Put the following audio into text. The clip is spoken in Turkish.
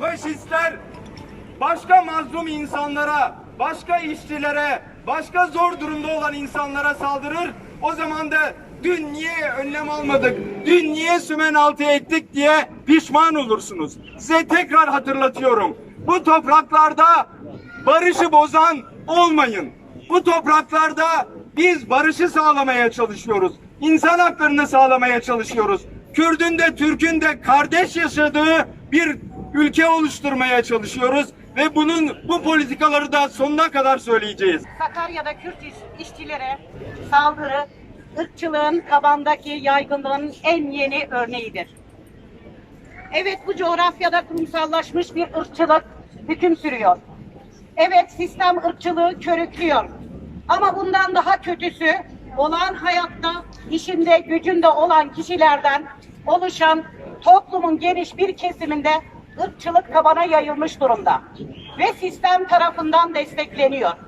faşistler başka mazlum insanlara, başka işçilere, başka zor durumda olan insanlara saldırır. O zaman da dün niye önlem almadık, dün niye sümen altı ettik diye pişman olursunuz. Size tekrar hatırlatıyorum. Bu topraklarda barışı bozan olmayın. Bu topraklarda biz barışı sağlamaya çalışıyoruz. İnsan haklarını sağlamaya çalışıyoruz. Kürdün de Türk'ün de kardeş yaşadığı bir ülke oluşturmaya çalışıyoruz ve bunun bu politikaları da sonuna kadar söyleyeceğiz. Sakarya'da Kürt iş- işçilere saldırı, ırkçılığın tabandaki yaygınlığın en yeni örneğidir. Evet bu coğrafyada kurumsallaşmış bir ırkçılık hüküm sürüyor. Evet sistem ırkçılığı körüklüyor. Ama bundan daha kötüsü olağan hayatta işinde gücünde olan kişilerden oluşan toplumun geniş bir kesiminde ırkçılık tabana yayılmış durumda ve sistem tarafından destekleniyor.